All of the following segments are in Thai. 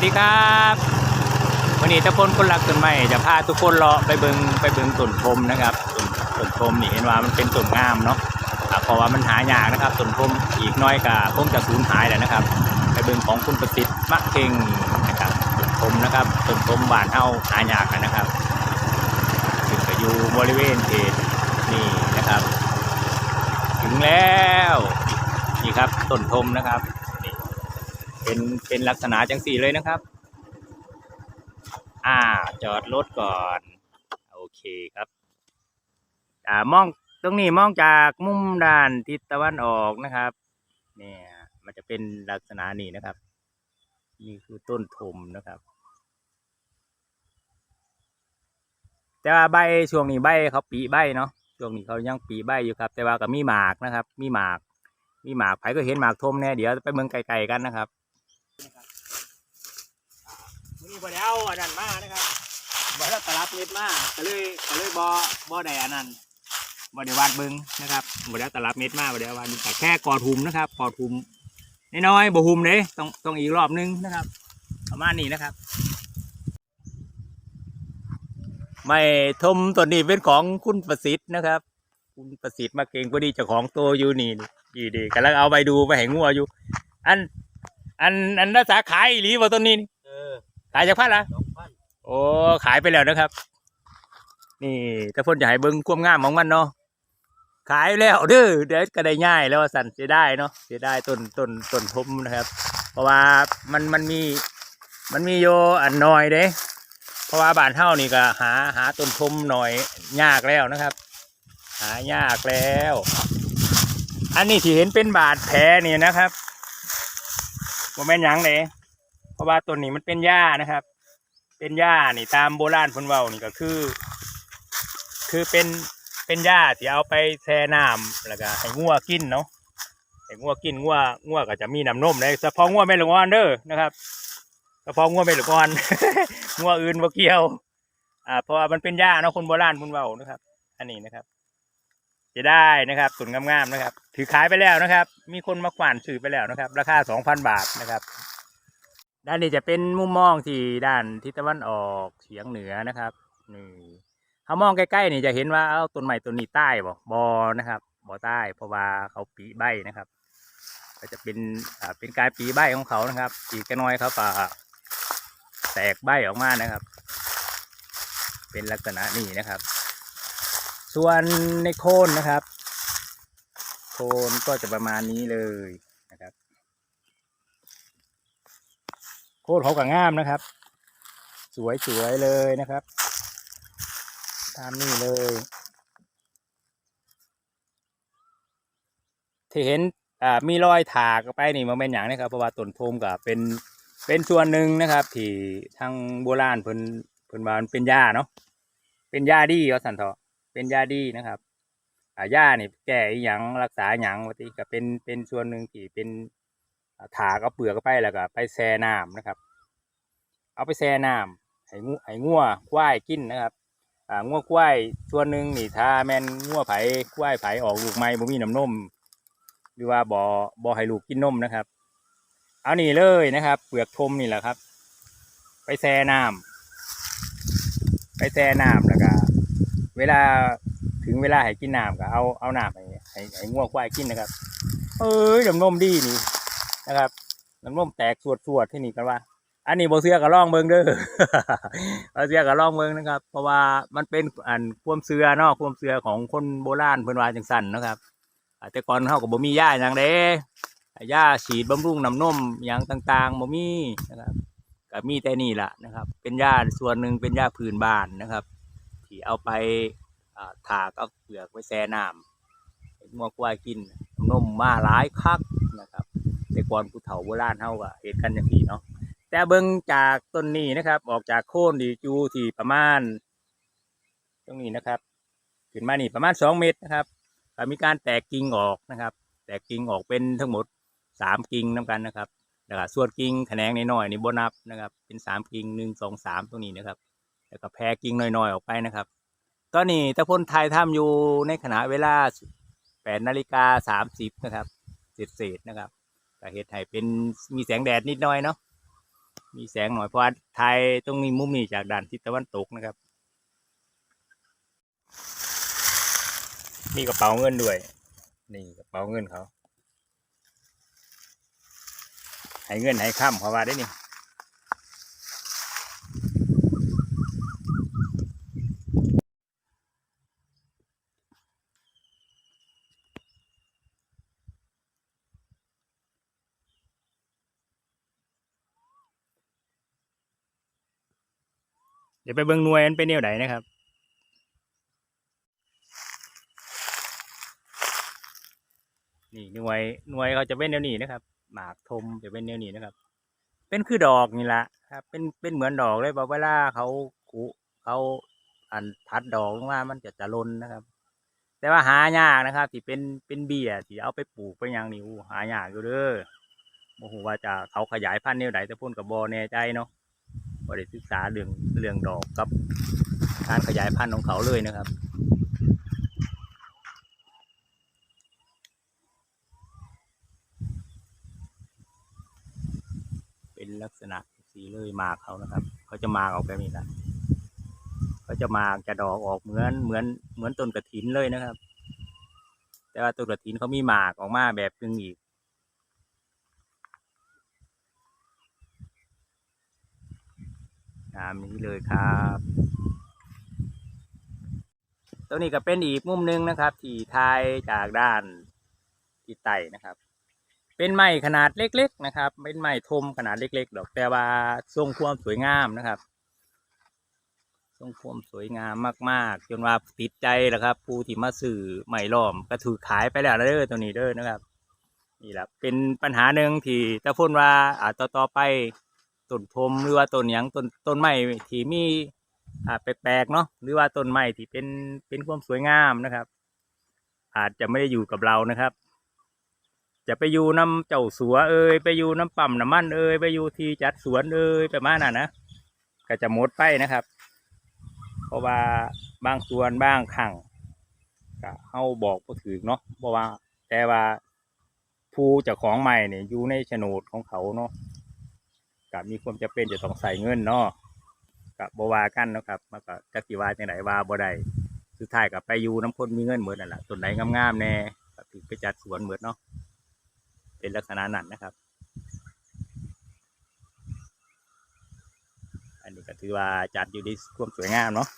วัสดีครับวันนี้ตะพนคนรักต้นไม้จะพาทุกคนเลาะไปเบิงไปเบิงต้นพรมนะครับต้นต้นพรมนี่เห็นว่ามันเป็นต้นงามเนาะเพราะว่ามันหายากนะครับต้นพรมอีกน้อยก็คงจะสูญหายแล้วนะครับ ไปเบิงของคุณประสิทธิ์มะเข่งนะครับต้นพรมนะครับต้นพรมบานเฮาหายากนะครับถึงก็อยู่บริเวณเขตนี่นะครับ ถึงแล้วนี่ครับต้นพรมนะครับ เป็นเป็นลักษณะจังสี่เลยนะครับ อ่า จอดรถก่อน โอเคครับ อ่ามองตรงนี้มองจากมุมด้านทิศตะวันออกนะครับ เนี่ย มันจะเป็นลักษณะนี้นะครับ นี่คือต้นทมนะครับ แต่ว่าใบช่วงนี้ใบเขาปีใบเนาะช่วงนี้เขายังปีใบอยู่ครับ แต่ว่าก็มีหมากนะครับ มีหมาก มีหมากไผก็เห็นหมากทมแน่เดี๋ยวไปเมืองไกลๆกันนะครับ วันนี้บ่ได้เอาอันนั้นมานะครับบ่ได้ตลับเม็ดมาก็เลยก็เลยบ่บ่ได้อันนั้นบ่ได้วาดเบิ่งนะครับบ่ได้ตลับเม็ดมาบ่ได้วาดแต่แค่กอดหุมนะครับกอดหุมน้อยๆบ่หุมเด้ต้องต้องอีกรอบนึงนะครับประมาณนี้นะครับ ไม่ทมตัวนี้เป็นของคุณประสิทธิ์นะครับ คุณประสิทธิ์มาเก่งพอดีเจ้าของตัวอยู่นี่นี่ดีๆกำลังเอาไปดูไปแหงงัวอยู่ อันอันอันนักษาขายหรือว่าต้นนี้เออ ขายจากพันละสองพันโอ้ขายไปแล้วนะครับ นี่ถ้าพ่นจะให้เบิ้งความงามของมันเนาะขายแล้วเด้อเดี๋ยวก็ได้ง่ายแล้วว่าสันเสียได้เนาะเสียได้ต้นต้นต้นทมนะครับ เพราะว่ามันมันมีมันมีโยอันน้อยเด้ เพราะว่าบ้านเฮานี่ก็หาหาต้นทมหน่อยยากแล้วนะครับ หายากแล้ว อันนี้ที่เห็นเป็นบาดแผลนี่นะครับโมแม่นหยังเลย เพราะว่าต้นนี้มันเป็นหญ้านะครับ เป็นหญ้านี่ตามโบราณพนเว้านี่ก็คือ คือเป็นเป็นหญ้าที่เอาไปแช่น้ำแล้วก็ให้งัวกินเนาะให้งัวกินงัวงัวก็จะมีน้ำนมเลยเฉพาะงัวแม่ลูกอ่อนเด้อนะครับเฉพาะงัวแม่ลูกอ่อนงัวอื่นบ่เกี่ยวอ่าเพราะว่ามันเป็นหญ้าเนาะคนโบราณพนเว้านะครับ อันนี้นะครับจะได้นะครับส่วนงามๆนะครับ ถือขายไปแล้วนะครับ มีคนมาขวานซื้อไปแล้วนะครับ ราคาสองพันบาทนะครับ ด้านนี้จะเป็นมุมมองที่ด้านทิศตะวันออกเฉียงเหนือนะครับนี่ถ้ามองใกล้ๆนี่จะเห็นว่าเอาต้นใหม่ต้นนี้ใต้บ่บอนะครับบอใต้เพราะว่าเขาปีใบนะครับ ก็จะเป็นอ่าเป็นการปีใบของเขานะครับอีกแค่น้อยเขาก็แตกใบออกมานะครับ เป็นลักษณะนี้นะครับ ส่วนในโคนนะครับ โคนก็จะประมาณนี้เลยนะครับ โคนเขาก็งามนะครับ สวยๆเลยนะครับ ตามนี่เลยที่เห็นอ่ามีรอยถากไปนี่มันเป็นอย่างนะครับเพราะว่าต้นโพมก็เป็นเป็นส่วนหนึ่งนะครับ ที่ทางโบราณเพิ่นเพิ่นว่ามันเป็นหญ้าเนาะเป็นหญ้าดีว่าสันเถาะเป็นยาดีนะครับอ่ายานี่แก้อหยังรักษาอหยังวัติก็เป็นเป็นส่วนหนึ่งที่เป็น ถากเอาเปลือกไปแล้วก็ไปแช่น้ำนะครับ เอาไปแช่น้ำให้งูให้งัวควายกินนะครับอ่างัวควายส่วหนึ่งนี่ถ้าแมนงัวไผ่ควายไผ่ออกลูกใหม่บ่มีน้ำนมหรือว่าบ่บ่ให้ลูกกินนมนะครับ เอานี่เลยนะครับ เปลือกทมนี่แหละครับ ไปแช่น้ำไปแช่น้ำแล้วก็เวลาถึงเวลาให้กินน้ำก็เอาเอาน้ำให้ให้ให้งัวควายกินนะครับ เอ้ยน้ำนมดีนี่ นะครับน้ำนมแตกสวดสวดที่นี่กันว่า อันนี้โบเสือกับล่องเบิงเด้อโบเสือกับล่องเบิงนะครับ เพราะว่ามันเป็นอันความเสือเนาะความเสือของคนโบราณเพิ่นว่าจังสันนะครับแต่ก่อนเฮาก็บ่มียาอย่างเด้ยาฉีดบำรุงน้ำนมอย่างต่างๆบ่มีนะครับก็มีแต่นี่แหละนะครับ เป็นยาส่วนหนึ่งเป็นยาพื้นบ้านนะครับ ที่เอาไปถากเอาเปลือกไว้แช่น้ำให้งัวควายกินนมมาหลายคักนะครับ แต่ก่อนผู้เฒ่าโบราณเฮาก็เฮ็ดกันอย่างนี้เนาะแต่เบิ่งจากต้นนี้นะครับ ออกจากโคนดีจูที่ประมาณ ตรงนี้นะครับขึ้นมานี่ประมาณสองเมตรนะครับก็มีการแตกกิ่งออกนะครับ แตกกิ่งออกเป็นทั้งหมดสามกิ่งน้กันนะครับแล้วก็ส่วนกิ่งแขนงน้อยๆนี่บนับนะครับ เป็นสามกิ่งหนึ่งสองสามตรงนี้นะครับ แล้วก็แพรกิ่งน้อยๆออกไปนะครับตอนนี้ตะพนไทยทำอยู่ในขณะเวลาแปดนาฬิกาสามสิบนะครับเศษๆนะครับ ก็เห็ดให้เป็นมีแสงแดดนิดหน่อยเนาะมีแสงหน่อยเพราะว่าไทยตรงนี้มุมนี้จากด่านทิศตะวันตกนะครับ มีกระเป๋าเงินด้วย นี่กระเป๋าเงินเขาให้เงินให้ค่ำเขาว่าได้นี่ ดี๋ยวไปเบิ่งหน่วยมันเป็นแนวไหนนะครับนี่หน่วยหน่วยเขาจะเป็นแนวนี้นะครับ หมากทมจะเป็นแนวนี้นะครับ เป็นคือดอกนี่แหละครับ เป็นเป็นเหมือนดอกเลยบอกเวลาเขากุเขาอันพัดดอกลงมามันจะจะลนนะครับ แต่ว่าหายากนะครับที่เป็นเป็นเบี้ยที่เอาไปปลูกไปยังนี่หายากอยู่เด้อโมโหว่าจะเขาขยายพันธุ์แนวไหนแต่พ่นกับบอแน่ใจเนาะ บริศึกษาเรื่องเรื่องดอกกับการขยายพันธุ์ของเขาเลยนะครับเป็นลักษณะสีเลยหมากเขานะครับ เขาจะมากออกแบบนี้นะเขาจะมากจะดอกออกเหมือนเหมือนเหมือนต้นกระถินเลยนะครับ แต่ว่าต้นกระถินเขามีหมากออกมาแบบนึงอีก ตามนี้เลยครับตัวนี้ก็เป็นอีกมุมหนึงนะครับ ที่ทายจากด้านที่ไตนะครับ เป็นไม้ขนาดเล็ก ๆนะครับ เป็นไม้ทมขนาดเล็ก ๆ ดอกแต่ว่าทรงความสวยงามนะครับทรงความสวยงามมาก ๆ จนว่าติดใจแล้วครับผู้ที่มาสื่อไม้ล้อมก็ถือขายไปแล้วเด้อตัวนี้เด้อนะครับนี่แหละเป็นปัญหาหนึ่งที่ตะพูนว่าอาจต่อต่อไป ต้นทมหรือว่าต้นหยังต้นต้นไม้ที่มีอ่าแปลกๆเนาะหรือว่าต้นไม้ที่เป็นเป็นความสวยงามนะครับ อาจจะไม่ได้อยู่กับเรานะครับ จะไปอยู่น้ำเจ้าสัวเอ่ยไปอยู่น้ำปั่มน้ำมันเอ่ยไปอยู่ที่จัดสวนเอ่ยไปมานั้นนะก็จะหมดไปนะครับ เพราะว่าบางส่วนบางขังก็เฮาบอกก็ถือเนาะเพราะว่าแต่ว่าผู้เจ้าของใหม่เนี่ยอยู่ในโฉนดของเขาเนาะ กับมีความจะเป็นจะต้องใส่เงินเนาะกับบวากันนะครับมันก็จักสิว่าจังไดว่าบ่ได้สุดท้ายกับไปอยู่น้ำคนมีเงินเหมือนนั่นแหละต้นไหนงามๆแน่ก็ถือไปจัดสวนเหมือนเนาะเป็นลักษณะนั้นนะครับ อันนี้ก็ถือว่าจัดอยู่ในความสวยงามเนาะ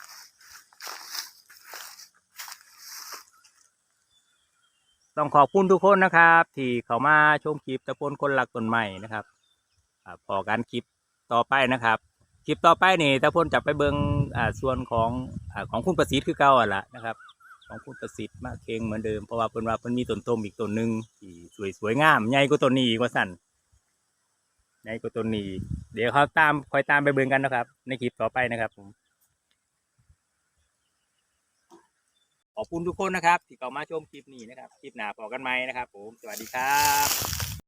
ต้องขอบคุณทุกคนนะครับ ที่เขามาชมคลิปตะพนคนหลักต้นใหม่นะครับ พอการคลิปต่อไปนะครับ คลิปต่อไปนี่ถ้าพ่นจะไปเบิงอ่าส่วนของอ่าของคุณประสิทธิ์คือเก่าอะละนะครับ ของคุณประสิทธิ์มาเคงเหมือนเดิมเพราะว่าเพิ่นว่าเพิ่นมีต้นต้มอีกต้นหนึ่งที่สวยสวยงามใหญ่กว่าต้นนี้อีกว่าสั่นใหญ่กว่าต้นนี้ เดี๋ยวเขาตามคอยตามไปเบิงกันนะครับ ในคลิปต่อไปนะครับผมขอบคุณทุกคนนะครับ ที่เข้ามาชมคลิปนี้นะครับ คลิปหน้าพอกันไหมนะครับ ผมสวัสดีครับ